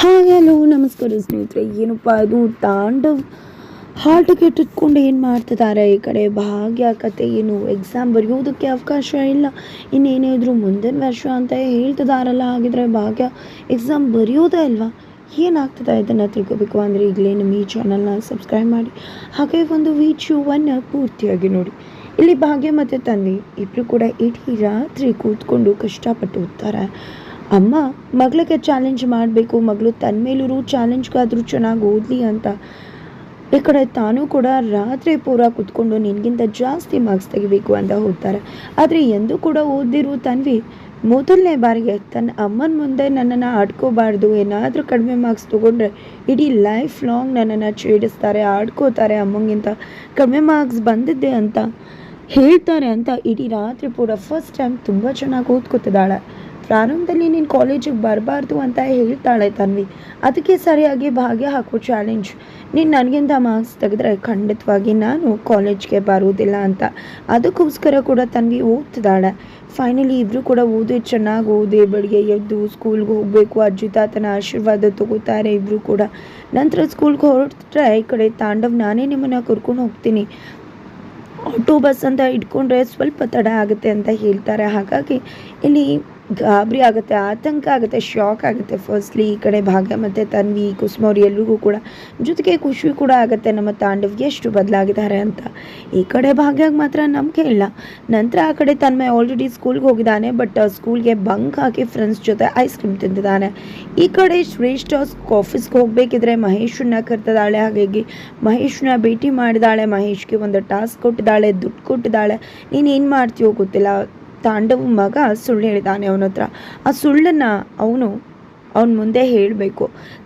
Hi hello ನಮಸ್ಕಾರ ಸ್ನೇಹಿತರೆ. ಏನಪ್ಪ ಅದು? ತಾಂಡವ್ ಹಾಲ್ ಟಿಕೆಟ್ ಇಟ್ಕೊಂಡು ಏನು ಮಾಡ್ತಿದ್ದಾರೆ ಈ ಕಡೆ? ಭಾಗ್ಯ, ಕತೆ ಏನು? ಎಕ್ಸಾಮ್ ಬರೆಯೋದಕ್ಕೆ ಅವಕಾಶ ಇಲ್ಲ. ಇನ್ನೇನಿದ್ರು ಮುಂದಿನ ವರ್ಷ ಅಂತ ಹೇಳ್ತಿದಾರಲ್ಲ. ಹಾಗಿದ್ರೆ ಭಾಗ್ಯ ಎಕ್ಸಾಮ್ ಬರೆಯೋದೇ ಅಲ್ವಾ? ಏನಾಗ್ತದೆ ಇದನ್ನು ತಿಳ್ಕೊಬೇಕು ಅಂದರೆ ಈಗಲೇ ನಮ್ಮ ಈ ಚಾನಲ್ನ ಸಬ್ಸ್ಕ್ರೈಬ್ ಮಾಡಿ. ಹಾಗೆ ಒಂದು ವಿಡಿಯೋವನ್ನು ಪೂರ್ತಿಯಾಗಿ ನೋಡಿ. ಇಲ್ಲಿ ಭಾಗ್ಯ ಮತ್ತು ತನ್ವಿ ಇಬ್ಬರು ಕೂಡ ಇಡೀ ರಾತ್ರಿ ಕೂತ್ಕೊಂಡು ಕಷ್ಟಪಟ್ಟು ಓದ್ತಾರೆ. ಅಮ್ಮ, ಮಗಳಿಗೆ ಚಾಲೆಂಜ್ ಮಾಡಬೇಕು, ಮಗಳು ತನ್ನ ಮೇಲೂ ಚಾಲೆಂಜ್ಗಾದರೂ ಚೆನ್ನಾಗಿ ಓದಲಿ ಅಂತ. ಈ ಕಡೆ ತಾನು ಕೂಡ ರಾತ್ರಿ ಪೂರ ಕೂತ್ಕೊಂಡು ನಿನಗಿಂತ ಜಾಸ್ತಿ ಮಾರ್ಕ್ಸ್ ತೆಗಿಬೇಕು ಅಂತ ಹೋಗ್ತಾರೆ. ಆದರೆ ಎಂದೂ ಕೂಡ ಓದಿರು ತನ್ವಿ. ಮೊದಲನೇ ಬಾರಿಗೆ ತನ್ನ ಅಮ್ಮನ ಮುಂದೆ ನನ್ನನ್ನು ಆಡ್ಕೋಬಾರ್ದು, ಏನಾದರೂ ಕಡಿಮೆ ಮಾರ್ಕ್ಸ್ ತೊಗೊಂಡ್ರೆ ಇಡೀ ಲೈಫ್ ಲಾಂಗ್ ನನ್ನನ್ನು ಛೇಡಿಸ್ತಾರೆ, ಆಡ್ಕೋತಾರೆ ಅಮ್ಮಂಗಿಂತ. ಕಡಿಮೆ ಮಾರ್ಕ್ಸ್ ಬಂದಿದ್ದೆ ಅಂತ ಹೇಳ್ತಾರೆ ಅಂತ ಇಡೀ ರಾತ್ರಿ ಪೂರ ಫಸ್ಟ್ ಟೈಮ್ ತುಂಬ ಚೆನ್ನಾಗಿ ಓದ್ಕೋತಿದ್ದಾಳೆ. ಪ್ರಾರಂಭದಲ್ಲಿ ನೀನು ಕಾಲೇಜಿಗೆ ಬರಬಾರ್ದು ಅಂತ ಹೇಳ್ತಾಳೆ ತನ್ವಿ. ಅದಕ್ಕೆ ಸರಿಯಾಗಿ ಭಾಗ್ಯ ಹಾಕೋ ಚಾಲೆಂಜ್ ನೀನು ನನಗಿಂತ ಮಾರ್ಕ್ಸ್ ತೆಗೆದ್ರೆ ಖಂಡಿತವಾಗಿ ನಾನು ಕಾಲೇಜ್ಗೆ ಬರೋದಿಲ್ಲ ಅಂತ. ಅದಕ್ಕೋಸ್ಕರ ಕೂಡ ತನ್ವಿ ಓದ್ತಿದ್ದಾಳೆ. ಫೈನಲಿ ಇಬ್ಬರು ಕೂಡ ಓದಿ ಚೆನ್ನಾಗಿ ಓದಿ, ಬೆಳಿಗ್ಗೆ ಎದ್ದು ಸ್ಕೂಲ್ಗೆ ಹೋಗಬೇಕು, ಅಜ್ಜಿ, ತಾತನ ಆಶೀರ್ವಾದ ತಗೋತಾರೆ ಇಬ್ಬರು ಕೂಡ. ನಂತರ ಸ್ಕೂಲ್ಗೆ ಹೊರಟ್ರೆ ಈ ಕಡೆ ತಾಂಡವ್ ನಾನೇ ನಿಮ್ಮನ್ನು ಕರ್ಕೊಂಡು ಹೋಗ್ತೀನಿ. ಆಟೋ ಬಸ್ ಅಂತ ಇಟ್ಕೊಂಡ್ರೆ ಸ್ವಲ್ಪ ತಡ ಆಗುತ್ತೆ ಅಂತ ಹೇಳ್ತಾರೆ. ಹಾಗಾಗಿ ಇಲ್ಲಿ ಗಾಬರಿ ಆಗುತ್ತೆ, ಆತಂಕ ಆಗುತ್ತೆ ಶಾಕ್ ಆಗುತ್ತೆ. ಫಸ್ಟ್ಲಿ ಈ ಕಡೆ ಭಾಗ್ಯ ಮತ್ತು ತನ್ವಿ, ಕುಸುಮ ಅವ್ರು ಎಲ್ರಿಗೂ ಕೂಡ ಜೊತೆಗೆ ಖುಷಿ ಕೂಡ ಆಗುತ್ತೆ. ನಮ್ಮ ತಾಂಡವ್ಗೆ ಎಷ್ಟು ಬದಲಾಗಿದ್ದಾರೆ ಅಂತ. ಈ ಕಡೆ ಭಾಗ್ಯಾಗ ಮಾತ್ರ ನಂಬಿಕೆ ಇಲ್ಲ. ನಂತರ ಆ ಕಡೆ ತನ್ಮಯ ಆಲ್ರೆಡಿ ಸ್ಕೂಲ್ಗೆ ಹೋಗಿದ್ದಾನೆ ಬಟ್ ಸ್ಕೂಲ್ಗೆ ಬಂಕ್ ಹಾಕಿ ಫ್ರೆಂಡ್ಸ್ ಜೊತೆ ಐಸ್ ಕ್ರೀಮ್ ತಿಂದಿದ್ದಾನೆ. ಈ ಕಡೆ ಶ್ರೇಷ್ಠ ಆಫೀಸ್ಗೆ ಹೋಗಬೇಕಿದ್ರೆ ಮಹೇಶನ್ನ ಕರ್ತದಾಳೆ ಹಾಗಾಗಿ ಮಹೇಶನ್ನ ಭೇಟಿ ಮಾಡಿದಾಳೆ ಮಹೇಶ್ಗೆ ಒಂದು ಟಾಸ್ಕ್ ಕೊಟ್ಟಿದ್ದಾಳೆ, ದುಡ್ಡು ಕೊಟ್ಟಿದ್ದಾಳೆ. ನೀನು ಏನು ಮಾಡ್ತೀಯೋ ಗೊತ್ತಿಲ್ಲ. ತಾಂಡವ್ ಮಗ ಸುಳ್ಳು ಹೇಳಿದಾನೆ ಅವನ ಹತ್ರ ಆ ಸುಳ್ಳನ್ನು ಅವನು ಅವನ ಮುಂದೆ ಹೇಳಬೇಕು.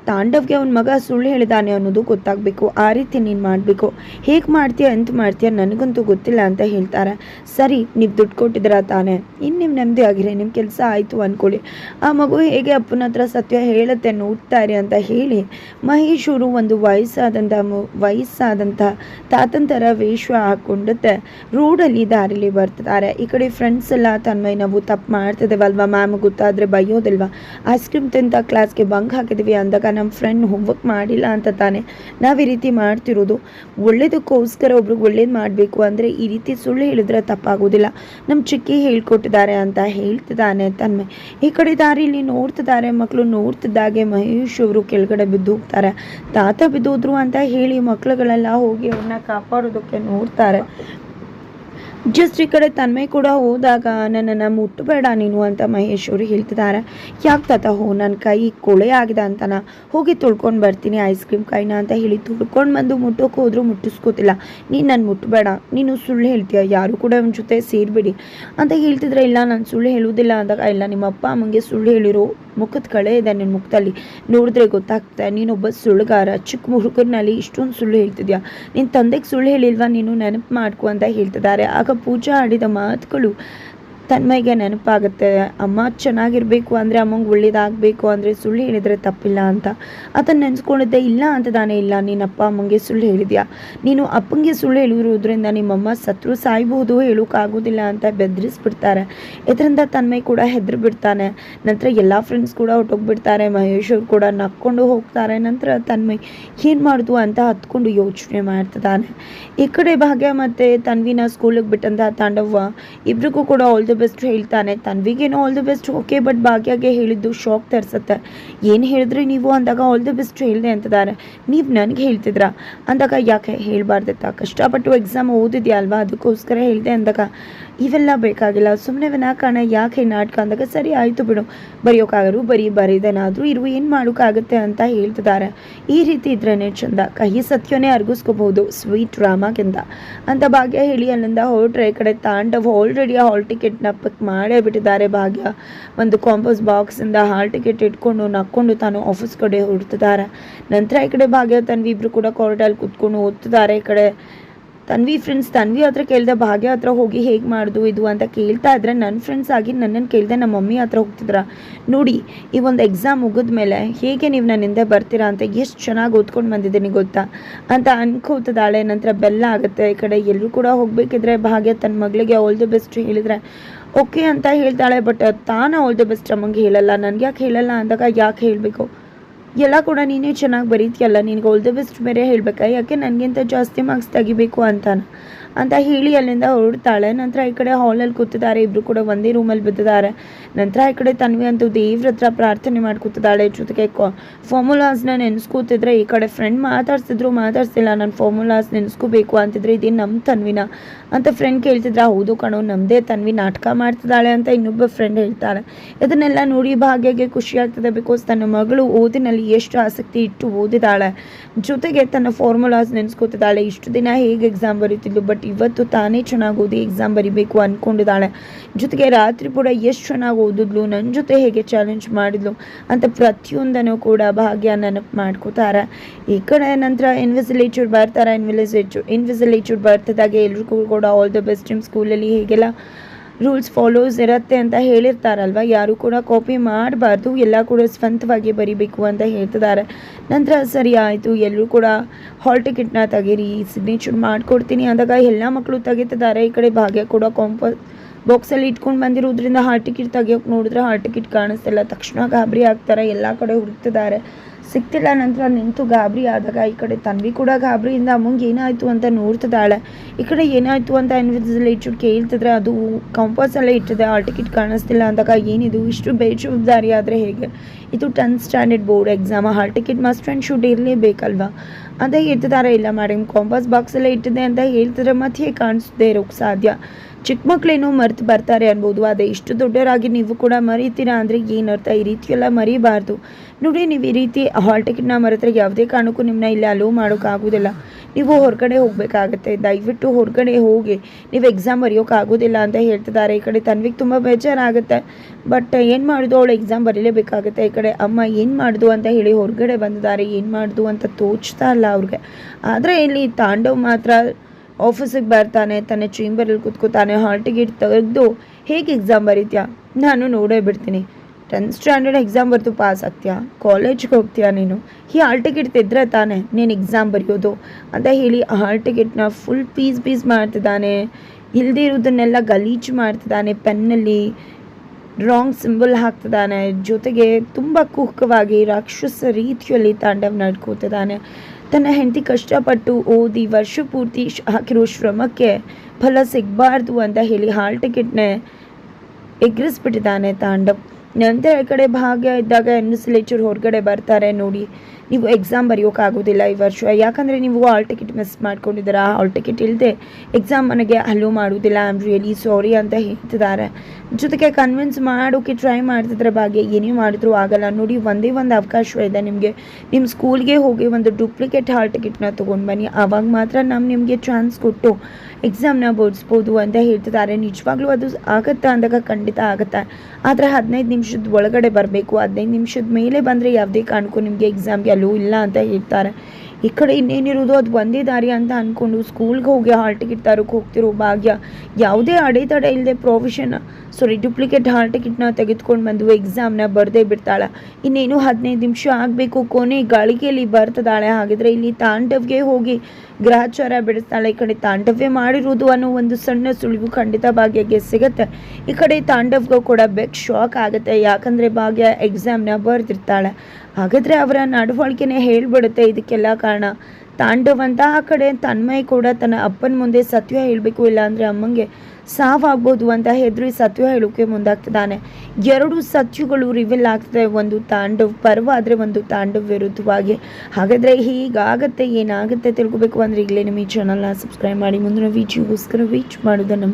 ತಾಂಡವ್ಗೆ ಅವನ ಮಗ ಸುಳ್ಳು ಹೇಳಿದಾನೆ ಅನ್ನೋದು ಗೊತ್ತಾಗಬೇಕು. ಆ ರೀತಿ ನೀನು ಮಾಡಬೇಕು. ಹೇಗೆ ಮಾಡ್ತೀಯ ಎಂತ ಮಾಡ್ತೀಯ ನನಗಂತೂ ಗೊತ್ತಿಲ್ಲ ಅಂತ ಹೇಳ್ತಾರೆ. ಸರಿ, ನೀವು ದುಡ್ಡು ಕೊಟ್ಟಿದ್ದೀರಾ ತಾನೇ? ಇನ್ನು ನಿಮ್ಮ ನೆಮ್ಮದಿ ಆಗಿರಿ ನಿಮ್ಮ ಕೆಲಸ ಆಯಿತು ಅಂದ್ಕೊಳ್ಳಿ ಆ ಮಗು ಹೇಗೆ ಅಪ್ಪನ ಹತ್ರ ಸತ್ಯ ಹೇಳುತ್ತೆ ನೋಡ್ತಾರೆ ಅಂತ ಹೇಳಿ ಮಹೇಶೂರು ಒಂದು ವಯಸ್ಸಾದಂಥ ವಯಸ್ಸಾದಂಥ ತಾತನ ಥರ ವೇಷ ಹಾಕ್ಕೊಂಡುತ್ತೆ ರೋಡಲ್ಲಿ ದಾರಿಲಿ ಬರ್ತಿದ್ದಾರೆ. ಈ ಕಡೆ ಫ್ರೆಂಡ್ಸ್ ಎಲ್ಲ ತನ್ಮೈ ನಾವು ತಪ್ಪು ಮಾಡ್ತಿದ್ದೇವಲ್ವಾ ಮ್ಯಾಮ್? ಗೊತ್ತಾದರೆ ಬೈಯೋದಿಲ್ವಾ ಐಸ್ ಕ್ರೀಮ್ ತಿಂತ ಕ್ಲಾಸ್ಗೆ ಬಂಕ್ ಹಾಕಿದ್ವಿ ಅಂದಾಗ ನಮ್ಮ ಫ್ರೆಂಡ್ ಹೋಮ್ವರ್ಕ್ ಮಾಡಿಲ್ಲ ಅಂತ ತಾನೆ. ನಾವು ಈ ರೀತಿ ಮಾಡ್ತಿರೋದು. ಒಳ್ಳೇದಕ್ಕೋಸ್ಕರ ಒಬ್ರಿಗೆ ಒಳ್ಳೇದು ಮಾಡಬೇಕು ಅಂದರೆ ಈ ರೀತಿ ಸುಳ್ಳು ಹೇಳಿದ್ರೆ ತಪ್ಪಾಗೋದಿಲ್ಲ. ನಮ್ಮ ಚಿಕ್ಕಿ ಹೇಳ್ಕೊಟ್ಟಿದ್ದಾರೆ ಅಂತ ಹೇಳ್ತಿದ್ದಾನೆ ತನ್ಮೆ. ಈ ಕಡೆ ದಾರಿಲಿ ನೋಡ್ತಿದ್ದಾರೆ ಮಕ್ಕಳು ನೋಡ್ತಿದ್ದಾಗೆ ಮಹೇಶ್ ಅವರು ಕೆಳಗಡೆ ಬಿದ್ದು ಹೋಗ್ತಾರೆ ತಾತ ಬಿದ್ದೋದ್ರು ಅಂತ ಹೇಳಿ ಮಕ್ಕಳುಗಳೆಲ್ಲ ಹೋಗಿ ಅವ್ರನ್ನ ಕಾಪಾಡೋದಕ್ಕೆ ನೋಡ್ತಾರೆ. ಜಸ್ಟ್ ಈ ಕಡೆ ತನ್ಮಯ್ ಕೂಡ ಹೋದಾಗ ನನ್ನನ್ನು ಮುಟ್ಟಬೇಡ ನೀನು ಅಂತ ಮಹೇಶ್ ಅವರು ಹೇಳ್ತಿದ್ದಾರೆ ಯಾಕೆ ತಾತ ಹೋ ನನ್ನ ಕೈ ಕೊಳೆ ಆಗಿದೆ ಅಂತನ ಹೋಗಿ ತೊಳ್ಕೊಂಡು ಬರ್ತೀನಿ ಐಸ್ ಕ್ರೀಮ್ ಕೈನ ಅಂತ ಹೇಳಿ ತೊಳ್ಕೊಂಡು ಬಂದು ಮುಟ್ಟೋಕೆ ಹೋದರೂ ಮುಟ್ಟಿಸ್ಕೋತಿಲ್ಲ. ನೀನು ನಾನು ಮುಟ್ಟಬೇಡ ನೀನು ಸುಳ್ಳು ಹೇಳ್ತೀಯ, ಯಾರು ಕೂಡ ಅವನ ಜೊತೆ ಸೇರಿಬಿಡಿ ಅಂತ ಹೇಳ್ತಿದ್ರೆ ಇಲ್ಲ, ನಾನು ಸುಳ್ಳು ಹೇಳುವುದಿಲ್ಲ ಅಂದಾಗ, ಇಲ್ಲ, ನಿಮ್ಮ ಅಪ್ಪ ಅಮ್ಮಂಗೆ ಸುಳ್ಳು ಹೇಳಿರೋ ಮುಖದ ಕಳೆ ಇದೆ ನಿನ್ನ ಮುಖದಲ್ಲಿ. ನೋಡಿದ್ರೆ ಗೊತ್ತಾಗ್ತಾ ನೀನೊಬ್ಬ ಸುಳ್ಳುಗಾರ. ಚಿಕ್ಕ ಹುಡುಗರ್ನಲ್ಲಿ ಇಷ್ಟೊಂದು ಸುಳ್ಳು ಹೇಳ್ತಿದ್ಯಾ? ನಿನ್ನ ತಂದೆಗೆ ಸುಳ್ಳು ಹೇಳಿಲ್ವಾ? ನೀನು ನೆನಪು ಮಾಡ್ಕೊ ಅಂತ ಹೇಳ್ತಿದ್ದಾರೆ. ಆಗ ಪೂಜಾ ಆಡಿದ ಮಾತುಗಳು ತನ್ಮೈಗೆ ನೆನಪಾಗುತ್ತೆ, ಅಮ್ಮ, ಚೆನ್ನಾಗಿರಬೇಕು ಅಂದರೆ ಅಮ್ಮಂಗೆ ಒಳ್ಳೇದಾಗಬೇಕು, ಅಂದರೆ ಸುಳ್ಳು ಹೇಳಿದರೆ ತಪ್ಪಿಲ್ಲ ಅಂತ. ಅದನ್ನು ನೆನೆಸ್ಕೊಂಡಿದ್ದೆ, ಇಲ್ಲ ಅಂತ ತಾನೇ ಇಲ್ಲ. ನೀನು ಅಪ್ಪ ಅಮ್ಮಂಗೆ ಸುಳ್ಳು ಹೇಳಿದ್ಯಾ? ನೀನು ಅಪ್ಪಂಗೆ ಸುಳ್ಳು ಹೇಳಿರೋದ್ರಿಂದ ನಿಮ್ಮಮ್ಮ ಸತ್ರು ಸಾಯ್ಬೋದು, ಹೇಳೋಕ್ಕಾಗೋದಿಲ್ಲ ಅಂತ ಬೆದರಿಸ್ಬಿಡ್ತಾರೆ. ಇದರಿಂದ ತನ್ಮೈ ಕೂಡ ಹೆದ್ರು ಬಿಡ್ತಾನೆ. ನಂತರ ಎಲ್ಲ ಫ್ರೆಂಡ್ಸ್ ಕೂಡ ಹೊಟ್ಟೋಗ್ಬಿಡ್ತಾರೆ ಮಹೇಶ್ ಅವ್ರು ಕೂಡ ನಕ್ಕೊಂಡು ಹೋಗ್ತಾರೆ. ನಂತರ ತನ್ಮೈ ಏನು ಮಾಡೋದು ಅಂತ ಹತ್ಕೊಂಡು ಯೋಚನೆ ಮಾಡ್ತಿದ್ದಾನೆ ಈ ಕಡೆ ಭಾಗ್ಯ ಮತ್ತು ತನ್ವಿನ ಸ್ಕೂಲಿಗೆ ಬಿಟ್ಟಂತ ತಾಂಡವ್ವ, ಇಬ್ರಿಗೂ ಕೂಡ ಆಲ್ ದಿ ಬೆಸ್ಟ್ ಹೇಳ್ತಾನೆ. ತನ್ವಿಗೇನು all the best okay but ಭಾಗ್ಯಾಗೆ ಹೇಳಿದ್ದು ಶಾಕ್ ತರಿಸುತ್ತೆ. ಏನು ಹೇಳಿದ್ರಿ ನೀವು? ಅಂದಾಗ ಆಲ್ ದಿ ಬೆಸ್ಟ್ ಹೇಳಿದೆ ಅಂತಿದ್ದಾರೆ ನೀವು ನನಗೆ ಹೇಳ್ತಿದ್ರಾ? ಅಂದಾಗ ಯಾಕೆ ಹೇಳಬಾರ್ದಿತ್ತ ಕಷ್ಟಪಟ್ಟು ಎಕ್ಸಾಮ್ ಓದಿದ್ಯಾ ಅಲ್ವಾ? ಅದಕ್ಕೋಸ್ಕರ ಹೇಳಿದೆ ಅಂದಾಗ, ಇವೆಲ್ಲ ಬೇಕಾಗಿಲ್ಲ. ಸುಮ್ಮನೆ ವಿನಾಕಾರಣ ಯಾಕೆ ನಾಟಕ? ಅಂದಾಗ ಸರಿ, ಆಯಿತು ಬಿಡು. ಬರೆಯೋಕ್ಕಾಗರು ಬರೀ ಬರೀದೇನಾದರೂ ಇರು, ಏನು ಮಾಡೋಕ್ಕಾಗುತ್ತೆ ಅಂತ ಹೇಳ್ತಿದ್ದಾರೆ ಈ ರೀತಿ ಇದ್ರೇ ಚಂದ. ಕಹಿ ಸತ್ಯನೇ ಅರ್ಗಿಸ್ಕೋಬಹುದು ಸ್ವೀಟ್ ಡ್ರಾಮಾಗಿಂತ ಅಂತ ಭಾಗ್ಯ ಹೇಳಿ ಅಲ್ಲಿಂದ ಹೊರಟ್ರೆ ಕಡೆ ತಾಂಡವ್ ಆಲ್ರೆಡಿ ಹಾಲ್ ಟಿಕೆಟ್ನ ಪಿಕ್ ಮಾಡೇ ಬಿಟ್ಟಿದ್ದಾರೆ ಭಾಗ್ಯ. ಒಂದು ಕಾಂಪೋಸ್ ಬಾಕ್ಸಿಂದ ಹಾಲ್ ಟಿಕೆಟ್ ಇಟ್ಕೊಂಡು ನಕ್ಕೊಂಡು ತಾನು ಆಫೀಸ್ ಕಡೆ ಹೊರಡ್ತಿದ್ದಾರೆ. ನಂತರ ಈ ಕಡೆ ಭಾಗ್ಯ ತನ್ವಿ ಇಬ್ರು ಕೂಡ ಕಾರಿಡಾಲ್ ಕೂತ್ಕೊಂಡು ಓದ್ತಿದ್ದಾರೆ. ಈ ಕಡೆ ತನ್ವಿ ಫ್ರೆಂಡ್ಸ್ ತನ್ವಿ ಹತ್ರ ಕೇಳಿದೆ, ಭಾಗ್ಯ ಹತ್ರ ಹೋಗಿ ಹೇಗೆ ಮಾಡ್ದು ಇದು ಅಂತ ಕೇಳ್ತಾ ಇದ್ರೆ ನನ್ನ ಫ್ರೆಂಡ್ಸ್ ಆಗಿ ನನ್ನನ್ನು ಕೇಳಿದೆ ನಮ್ಮ ಮಮ್ಮಿ ಹತ್ರ ಹೋಗ್ತಿದ್ರ. ನೋಡಿ, ಈ ಒಂದು ಎಕ್ಸಾಮ್ ಮುಗಿದ ಮೇಲೆ ಹೇಗೆ ನೀವು ನನ್ನ ಹಿಂದೆ ಬರ್ತೀರಾ ಅಂತ ಎಷ್ಟು ಚೆನ್ನಾಗಿ ಓದ್ಕೊಂಡು ಬಂದಿದ್ದೀನಿ ಗೊತ್ತಾ? ಅಂತ ಅನ್ಕೋತಿದ್ದಾಳೆ ನಂತರ ಬೆಲ್ಲ ಆಗುತ್ತೆ, ಈ ಕಡೆ ಎಲ್ಲರೂ ಕೂಡ ಹೋಗಬೇಕಿದ್ರೆ ಭಾಗ್ಯ ತನ್ನ ಮಗಳಿಗೆ ಆಲ್ ದಿ ಬೆಸ್ಟ್ ಹೇಳಿದರೆ. ಓಕೆ ಅಂತ ಹೇಳ್ತಾಳೆ ಬಟ್ ತಾನು ಆಲ್ ದಿ ಬೆಸ್ಟ್ ಅಮ್ಮಂಗೆ ಹೇಳಲ್ಲ ನನಗೆ ಯಾಕೆ ಹೇಳಲ್ಲ ಅಂದಾಗ ಯಾಕೆ ಹೇಳಬೇಕು? ಎಲ್ಲ ಕೂಡ ನೀನೇ ಚೆನ್ನಾಗಿ ಬರೀತೀಯಲ್ಲ? ನಿನಗೆ ಆಲ್ ದ ಬೆಸ್ಟ್ ಬೇರೆ ಹೇಳಬೇಕಾ? ಯಾಕೆ ನನಗಿಂತ ಜಾಸ್ತಿ ಮಾರ್ಕ್ಸ್ ತೆಗಿಬೇಕು ಅಂತಾನ? ಅಂತ ಹೇಳಿ ಅಲ್ಲಿಂದ ಹೊರಡ್ತಾಳೆ. ನಂತರ ಈ ಕಡೆ ಹಾಲಲ್ಲಿ ಕೂತಿದ್ದಾರೆ. ಇಬ್ಬರು ಕೂಡ ಒಂದೇ ರೂಮಲ್ಲಿ ಬಿದ್ದಿದ್ದಾರೆ. ನಂತರ ಈ ಕಡೆ ತನ್ವಿ ಅಂತ ದೇವ್ರ ಹತ್ರ ಪ್ರಾರ್ಥನೆ ಮಾಡ್ಕೊತಿದ್ದಾಳೆ ಜೊತೆಗೆ ಫಾರ್ಮುಲಾಸ್ ಫಾರ್ಮುಲಾಸ್ನ ನೆನೆಸ್ಕೋತಿದ್ರೆ ಈ ಕಡೆ ಫ್ರೆಂಡ್ ಮಾತಾಡ್ಸಿದ್ರು, ಮಾತಾಡ್ಸಿಲ್ಲ. ನಾನು ಫಾರ್ಮುಲಾಸ್ ನೆನೆಸ್ಕೋಬೇಕು ಅಂತಿದ್ರೆ, ಇದೇ ನಮ್ಮ ತನ್ವಿನ ಅಂತ ಫ್ರೆಂಡ್ ಕೇಳ್ತಿದ್ರೆ, ಹೌದು ಕಣೋ ನಮ್ಮದೇ ತನ್ವಿ ನಾಟಕ ಮಾಡ್ತಿದ್ದಾಳೆ ಅಂತ ಇನ್ನೊಬ್ಬ ಫ್ರೆಂಡ್ ಹೇಳ್ತಾಳೆ. ಇದನ್ನೆಲ್ಲ ನೋಡಿ ಭಾಗ್ಯಗೆ ಖುಷಿ ಆಗ್ತದೆ ಬಿಕಾಸ್ ತನ್ನ ಮಗಳು ಓದಿನಲ್ಲಿ ಎಷ್ಟು ಆಸಕ್ತಿ ಇಟ್ಟು ಓದಿದಾಳೆ ಜೊತೆಗೆ ತನ್ನ ಫಾರ್ಮುಲಾಸ್ ನೆನೆಸ್ಕೋತಿದ್ದಾಳೆ. ಇಷ್ಟು ದಿನ ಹೇಗೆ ಎಕ್ಸಾಮ್ ಬರೀತಿದ್ಲು ಬಟ್ ಇವತ್ತು ತಾನೇ ಚೆನ್ನಾಗಿ ಓದಿ ಎಕ್ಸಾಮ್ ಬರಿಬೇಕು ಅಂದ್ಕೊಂಡಿದ್ದಾಳೆ ಜೊತೆಗೆ ರಾತ್ರಿ ಕೂಡ ಎಷ್ಟು ಚೆನ್ನಾಗಿ ಓದಿದ್ಲು ನನ್ನ ಜೊತೆ ಹೇಗೆ ಚಾಲೆಂಜ್ ಮಾಡಿದ್ಲು ಅಂತ ಪ್ರತಿಯೊಂದನ್ನು ಕೂಡ ಭಾಗ್ಯ ನೆನಪು ಮಾಡ್ಕೋತಾರೆ. ಈ ಕಡೆ ನಂತರ ಇನ್ವಿಸಿಲೇಚರ್ ಬರ್ತಾರೆ ಇನ್ವಿಲೇಚರ್ ಇನ್ವಿಸಿಲೇಚರ್ ಬರ್ತದಾಗೆ ಎಲ್ರಿಗೂ ಕೂಡ ಆಲ್ ದ ಬೆಸ್ಟ್ ನಿಮ್ಮ ಸ್ಕೂಲಲ್ಲಿ ಹೇಗೆಲ್ಲ ರೂಲ್ಸ್ ಫಾಲೋಸ್ ಇರುತ್ತೆ ಅಂತ ಹೇಳಿರ್ತಾರಲ್ವ? ಯಾರು ಕೂಡ ಕಾಪಿ ಮಾಡಬಾರ್ದು, ಎಲ್ಲ ಕೂಡ ಸ್ವಂತವಾಗಿ ಬರಿಬೇಕು ಅಂತ ಹೇಳ್ತಿದ್ದಾರೆ. ನಂತರ ಸರಿ ಆಯಿತು ಎಲ್ಲರೂ ಕೂಡ ಹಾಲ್ ಟಿಕೆಟ್ನ ತೆಗೀರಿ ಸಿಗ್ನೇಚರ್ ಮಾಡಿಕೊಡ್ತೀನಿ ಅಂದಾಗ ಎಲ್ಲ ಮಕ್ಕಳು ತೆಗಿತಿದ್ದಾರೆ. ಈ ಕಡೆ ಭಾಗ್ಯ ಕೂಡ ಕಾಂಪ ಬಾಕ್ಸಲ್ಲಿ ಇಟ್ಕೊಂಡು ಬಂದಿರೋದ್ರಿಂದ ಹಾಲ್ ಟಿಕೆಟ್ ತೆಗಿಯೋಕೆ ನೋಡಿದ್ರೆ ಹಾಲ್ ಟಿಕೆಟ್ ಕಾಣಿಸ್ತಿಲ್ಲ. ತಕ್ಷಣ ಗಾಬರಿ ಆಗ್ತಾರೆ, ಎಲ್ಲ ಕಡೆ ಹುಡುಕ್ತಿದ್ದಾರೆ. ಸಿಗ್ತಿಲ್ಲ ನಂತರ ನಿಂತು ಗಾಬರಿ ಆದಾಗ ಈ ಕಡೆ ತನ್ವಿ ಕೂಡ ಗಾಬರಿಯಿಂದ ಅಮ್ಮಂಗೆ ಏನಾಯಿತು ಅಂತ ನೋಡ್ತಿದ್ದಾಳೆ. ಈ ಕಡೆ ಏನಾಯಿತು ಅಂತ ಇನ್ವಿಸಿಲೇಟರ್ ಕೇಳ್ತಿದ್ರೆ ಅದು ಕಂಪಾಸಲ್ಲೇ ಇಟ್ಟಿದೆ. ಆ ಟಿಕೆಟ್ ಕಾಣಿಸ್ತಿಲ್ಲ ಅಂದಾಗ ಏನಿದು? ಇಷ್ಟು ಬೇಜವಾಬ್ದಾರಿ ಆದರೆ ಹೇಗೆ? ಇದು tenth standard board exam hall ticket must and should ಇರಲೇಬೇಕಲ್ವಾ? ಅಂತ ಹೇಳ್ತಿದ್ದಾರೆ. ಇಲ್ಲ ಮೇಡಮ್ ಕಾಂಪಾಸ್ ಬಾಕ್ಸಲ್ಲೇ ಇಟ್ಟಿದೆ ಅಂತ ಹೇಳ್ತಿದ್ರೆ ಮತ್ತೆ ಹೇಗೆ ಕಾಣಿಸ್ದೇ ಇರೋಕ್ಕೆ ಸಾಧ್ಯ. ಚಿಕ್ಕ ಮಕ್ಕಳೇನು ಮರೆತು ಬರ್ತಾರೆ ಅನ್ಬೋದು. ಅದೇ ಇಷ್ಟು ದೊಡ್ಡರಾಗಿ ನೀವು ಕೂಡ ಮರೀತೀರಾ ಅಂದರೆ ಅರ್ಥ? ಈ ರೀತಿಯೆಲ್ಲ ಮರಿಬಾರ್ದು. ನೋಡಿ, ನೀವು ಈ ರೀತಿ ಹಾಲ್ ಟಿಕೆಟ್ನ ಮರೆತರೆ ಯಾವುದೇ ಕಾರಣಕ್ಕೂ ನಿಮ್ಮನ್ನ ಇಲ್ಲಿ ಅಲೋ ಮಾಡೋಕ್ಕಾಗೋದಿಲ್ಲ ನೀವು ಹೊರಗಡೆ ಹೋಗಬೇಕಾಗತ್ತೆ. ದಯವಿಟ್ಟು ಹೊರಗಡೆ ಹೋಗಿ ನೀವು ಎಕ್ಸಾಮ್ ಬರೆಯೋಕ್ಕಾಗೋದಿಲ್ಲ ಅಂತ ಹೇಳ್ತಿದ್ದಾರೆ. ಈ ಕಡೆ ತನ್ವಿಗೆ ತುಂಬ ಬೇಜಾರಾಗುತ್ತೆ. ಬಟ್ ಏನು ಮಾಡೋದು? ಅವಳು ಎಕ್ಸಾಮ್ ಬರೀಲೇಬೇಕಾಗುತ್ತೆ. ಈ ಕಡೆ ಅಮ್ಮ ಏನು ಮಾಡ್ದು ಅಂತ ಹೇಳಿ ಹೊರಗಡೆ ಬಂದಿದ್ದಾರೆ. ಏನು ಮಾಡೋದು ಅಂತ ತೋಚ್ತಾ ಇಲ್ಲ ಅವ್ರಿಗೆ. ಆದರೆ ಇಲ್ಲಿ ತಾಂಡವ್ ಮಾತ್ರ ಆಫೀಸಿಗೆ ಬರ್ತಾನೆ, ತನ್ನ ಚೇಂಬರಲ್ಲಿ ಕೂತ್ಕೋತಾನೆ ಹಾಲ್ ಟಿಕೆಟ್ ತೆಗೆದು ಹೇಗೆ ಎಕ್ಸಾಮ್ ಬರೀತ್ಯಾ? ನಾನು ನೋಡೇ ಬಿಡ್ತೀನಿ. ಟೆಂತ್ ಸ್ಟ್ಯಾಂಡರ್ಡ್ ಎಕ್ಸಾಮ್ ಬರ್ತು ಪಾಸ್ ಆಗ್ತೀಯಾ? ಕಾಲೇಜ್ಗೆ ಹೋಗ್ತೀಯಾ ನೀನು? ಈ ಹಾಲ್ ಟಿಕೆಟ್ ತೆದ್ರೆ ತಾನೆ ನೀನು ಎಕ್ಸಾಮ್ ಬರೆಯೋದು? ಅಂತ ಹೇಳಿ ಆ ಹಾಲ್ ಟಿಕೆಟ್ನ ಫುಲ್ ಪೀಸ್ ಪೀಸ್ ಮಾಡ್ತಿದ್ದಾನೆ. ಇಲ್ಲದೇ ಇರೋದನ್ನೆಲ್ಲ ಗಲೀಜು ಮಾಡ್ತಿದ್ದಾನೆ ಪೆನ್ನಲ್ಲಿ. ರಾಂಗ್ ಸಿಂಬಲ್ ಹಾಕ್ತಿದ್ದಾನೆ. ಜೊತೆಗೆ ತುಂಬ ಕುಹಕವಾಗಿ ರಾಕ್ಷಸ ರೀತಿಯಲ್ಲಿ ತಾಂಡವ್ ನಡ್ಕೋತಿದ್ದಾನೆ. ತನ್ನ ಹೆಂಡತಿ ಕಷ್ಟಪಟ್ಟು ಓದಿ ವರ್ಷ ಪೂರ್ತಿ ಹಾಕಿರೋ ಶ್ರಮಕ್ಕೆ ಫಲ ಸಿಗಬಾರ್ದು ಅಂತ ಹೇಳಿ ಹಾಲ್ ಟಿಕೆಟ್ನೇ ಎಗ್ರಿಸ್ಬಿಟ್ಟಿದ್ದಾನೆ ತಾಂಡವ್. ನಂತರ ಈ ಕಡೆ ಭಾಗ್ಯ ಇದ್ದಾಗ ಇನ್ವಿಸಿಲೇಚರ್ ಹೊರಗಡೆ ಬರ್ತಾರೆ ನೋಡಿ. ನೀವು ಎಕ್ಸಾಮ್ ಬರೆಯೋಕ್ಕಾಗೋದಿಲ್ಲ ಈ ವರ್ಷ. ಯಾಕಂದರೆ ನೀವು ಹಾಲ್ ಟಿಕೆಟ್ ಮಿಸ್ ಮಾಡ್ಕೊಂಡಿದ್ದೀರಾ? ಹಾಲ್ ಟಿಕೆಟ್ ಇಲ್ಲದೆ ಎಕ್ಸಾಮ್ ನನಗೆ ಅಲೋ ಮಾಡೋದಿಲ್ಲ ಐ ಆಮ್ ರಿಯಲಿ ಸಾರಿ ಅಂತ ಹೇಳ್ತಿದ್ದಾರೆ. ಜೊತೆಗೆ ಕನ್ವಿನ್ಸ್ ಮಾಡೋಕ್ಕೆ ಟ್ರೈ ಮಾಡ್ತಿದ್ರೆ ಭಾಗ್ಯ, ಏನೇ ಮಾಡಿದ್ರು ಆಗಲ್ಲ. ನೋಡಿ, ಒಂದೇ ಒಂದು ಅವಕಾಶ ಇದೆ ನಿಮಗೆ. ನಿಮ್ಮ ಸ್ಕೂಲ್ಗೆ ಹೋಗಿ ಒಂದು ಡೂಪ್ಲಿಕೇಟ್ ಹಾಲ್ ಟಿಕೆಟ್ನ ತೊಗೊಂಡು ಬನ್ನಿ. ಆವಾಗ ಮಾತ್ರ ನಾವು ನಿಮಗೆ ಚಾನ್ಸ್ ಕೊಟ್ಟು ಎಕ್ಸಾಮ್ನ ಬೋಧಿಸ್ಬೋದು ಅಂತ ಹೇಳ್ತಿದ್ದಾರೆ. ನಿಜವಾಗ್ಲೂ ಅದು ಆಗುತ್ತಾ ಅಂದಾಗ ಖಂಡಿತ ಆಗುತ್ತೆ. ಆದರೆ ಹದಿನೈದು ನಿಮಿಷದ ಒಳಗಡೆ ಬರಬೇಕು. ಹದಿನೈದು ನಿಮಿಷದ ಮೇಲೆ ಬಂದರೆ ಯಾವುದೇ ಕಾರಣಕ್ಕೂ ನಿಮಗೆ ಎಕ್ಸಾಮ್ಗೆ ಅಲ್ಲೂ ಇಲ್ಲ ಅಂತ ಹೇಳ್ತಾರೆ. ಈ ಕಡೆ ಇನ್ನೇನಿರೋದು, ಅದು ಒಂದೇ ದಾರಿ ಅಂತ ಅಂದ್ಕೊಂಡು ಸ್ಕೂಲ್ಗೆ ಹೋಗಿ ಹಾಲ್ ಟಿಕೆಟ್ ತರೋಕೆ ಹೋಗ್ತಿರೋ ಭಾಗ್ಯ. ಯಾವುದೇ ಅಡೆತಡೆ ಇಲ್ಲದೆ ಪ್ರೊವಿಷನ್ ಸಾರಿ ಡೂಪ್ಲಿಕೇಟ್ ಹಾಲ್ ಟಿಕೆಟ್ನ ತೆಗೆದುಕೊಂಡು ಬಂದು ಎಕ್ಸಾಮ್ನ ಬರದೇ ಬಿಡ್ತಾಳೆ. ಇನ್ನೇನು ಹದಿನೈದು ನಿಮಿಷ ಆಗಬೇಕು, ಕೊನೆ ಗಳಿಗೆಯಲ್ಲಿ ಬರ್ತದಾಳೆ ಹಾಗಿದ್ರೆ ಇಲ್ಲಿ ತಾಂಡವ್ಗೆ ಹೋಗಿ ಗ್ರಹಚಾರ ಬಿಡಿಸ್ತಾಳೆ. ಈ ಕಡೆ ತಾಂಡವ್ಯ ಮಾಡಿರುವುದು ಅನ್ನೋ ಒಂದು ಸಣ್ಣ ಸುಳಿವು ಖಂಡಿತ ಭಾಗ್ಯಗೆ ಸಿಗುತ್ತೆ. ಈ ಕಡೆ ತಾಂಡವ್ಗೂ ಕೂಡ ಬೆಕ್ ಶಾಕ್ ಆಗುತ್ತೆ. ಯಾಕಂದರೆ ಭಾಗ್ಯ ಎಕ್ಸಾಮ್ನ ಬರೆದಿರ್ತಾಳೆ. ಹಾಗಾದರೆ ಅವರ ನಡವಳಿಕೆನೇ ಹೇಳಿಬಿಡುತ್ತೆ ಇದಕ್ಕೆಲ್ಲ ಕಾರಣ. ತಾಂಡವ್ ಅಂತ ಆ ಕಡೆ ತನ್ಮಯ ಕೂಡ ತನ್ನ ಅಪ್ಪನ ಮುಂದೆ ಸತ್ಯ ಹೇಳಬೇಕು ಇಲ್ಲ ಅಂದರೆ ಅಮ್ಮಂಗೆ ಸಾವಾಗ್ಬೋದು ಅಂತ ಹೆದರಿ ಸತ್ಯ ಹೇಳೋಕೆ ಮುಂದಾಗ್ತಿದ್ದಾನೆ. ಎರಡು ಸತ್ಯಗಳು ರಿವೀಲ್ ಆಗ್ತದೆ ಒಂದು ತಾಂಡವ್ ಪರ್ವ, ಆದರೆ ಒಂದು ತಾಂಡವ್ ವಿರುದ್ಧವಾಗಿ. ಹಾಗಾದರೆ ಹೀಗಾಗತ್ತೆ ಏನಾಗುತ್ತೆ ತಿಳ್ಕೊಬೇಕು ಅಂದರೆ ಈಗಲೇ ನಿಮ್ಮ ಈ ಚಾನಲ್ನ ಸಬ್ಸ್ಕ್ರೈಬ್ ಮಾಡಿ. ಮುಂದಿನ ವೀಡಿಯೋಗೋಸ್ಕರ ವೀಚ್ ಮಾಡೋದನ್ನು